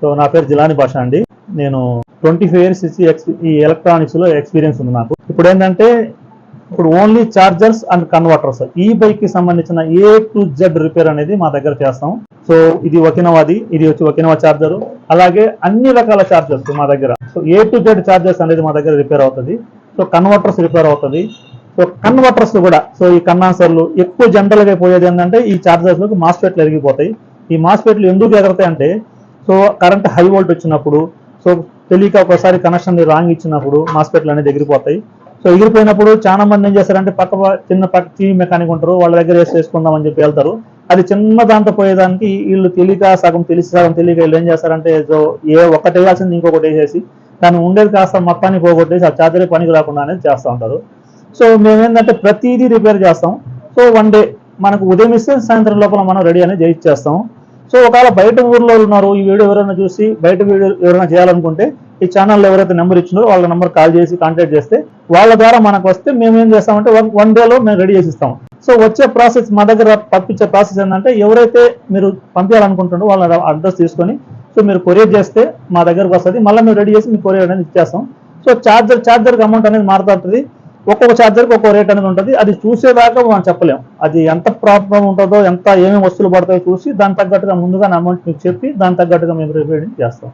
So నా పేరు జిలాని భాష అండి. నేను ట్వంటీ ఫైవ్ ఇయర్స్ ఇచ్చి ఈ ఎలక్ట్రానిక్స్లో ఎక్స్పీరియన్స్ ఉంది నాకు. ఇప్పుడు ఏంటంటే ఇప్పుడు ఓన్లీ చార్జర్స్ అండ్ కన్వర్టర్స్ ఈ బైక్కి సంబంధించిన ఏ టు జెడ్ రిపేర్ అనేది మా దగ్గర చేస్తాం. సో ఇది ఒకినవాది ఇది వచ్చి ఒకినవా చార్జర్ అలాగే అన్ని రకాల చార్జర్స్ మా దగ్గర. So A to Z chargers అనేది మా దగ్గర రిపేర్ అవుతుంది. సో కన్వర్టర్స్ రిపేర్ అవుతుంది. సో కన్వర్టర్స్ కూడా సో ఈ కన్నాన్సర్లు ఎక్కువ జనరల్గా పోయేది ఏంటంటే ఈ చార్జర్స్లకు మాస్ఫెట్లు ఎరిగిపోతాయి. ఈ మాస్ఫెట్లు ఎందుకు ఎగరతాయి అంటే సో కరెంట్ హై వోల్ట్ వచ్చినప్పుడు సో తెలియక ఒకసారి కనెక్షన్ రాంగ్ ఇచ్చినప్పుడు హాస్పిటల్ అనేది ఎగిరిపోతాయి. సో ఎగిరిపోయినప్పుడు చాలా మంది ఏం చేస్తారంటే పక్క చిన్న పక్క టీవీ మెకానిక్ ఉంటారు వాళ్ళ దగ్గర వేసి చేసుకుందాం అని చెప్పి వెళ్తారు. అది చిన్న దాంతో పోయేదానికి వీళ్ళు తెలియక సగం తెలిసి సగం తెలియక వీళ్ళు ఏం చేస్తారంటే సో ఏ ఒక్కటి వేయాల్సింది ఇంకొకటి వేసేసి దాన్ని ఉండేది కాస్త మొత్తాన్ని పోగొట్టేసి ఆ చార్జరే పనికి రాకుండా అనేది చేస్తూ ఉంటారు. సో మేమేంటంటే ప్రతిదీ రిపేర్ చేస్తాం. సో వన్ డే మనకు ఉదయం ఇస్తే సాయంత్రం లోపల మనం రెడీ అనేది చేయిచ్చేస్తాం. సో ఒకవేళ బయట ఊర్లో ఉన్నారు ఈ వీడియో ఎవరైనా చూసి బయట వీడియో ఎవరైనా చేయాలనుకుంటే ఈ ఛానల్లో ఎవరైతే నెంబర్ ఇచ్చినారో వాళ్ళ నెంబర్ కాల్ చేసి కాంటాక్ట్ చేస్తే వాళ్ళ ద్వారా మనకు వస్తే మేము ఏం చేస్తామంటే వన్ వన్ డేలో మేము రెడీ చేసి ఇస్తాం. సో వచ్చే ప్రాసెస్ మా దగ్గర పంపించే ప్రాసెస్ ఏంటంటే ఎవరైతే మీరు పంపించాలనుకుంటున్నారో వాళ్ళ అడ్రస్ తీసుకొని సో మీరు కొరియర్ చేస్తే మా దగ్గరకు వస్తుంది. మళ్ళీ మేము రెడీ చేసి మీకు కొరియర్ అనేది ఇచ్చేస్తాం. సో చార్జర్ చార్జర్కి అమౌంట్ అనేది మారుతుంటుంది ఒక్కొక్క ఛార్జర్కి ఒక్కొక్క రేట్ అనేది ఉంటుంది. అది చూసేదాకా మనం చెప్పలేం అది ఎంత ప్రాబ్లం ఉంటుందో ఎంత ఏమేమి వస్తువులు పడతాయో చూసి దాని తగ్గట్టుగా ముందుగా అమౌంట్ మీకు చెప్పి దాని తగ్గట్టుగా మేము రిపేరింగ్ చేస్తాం.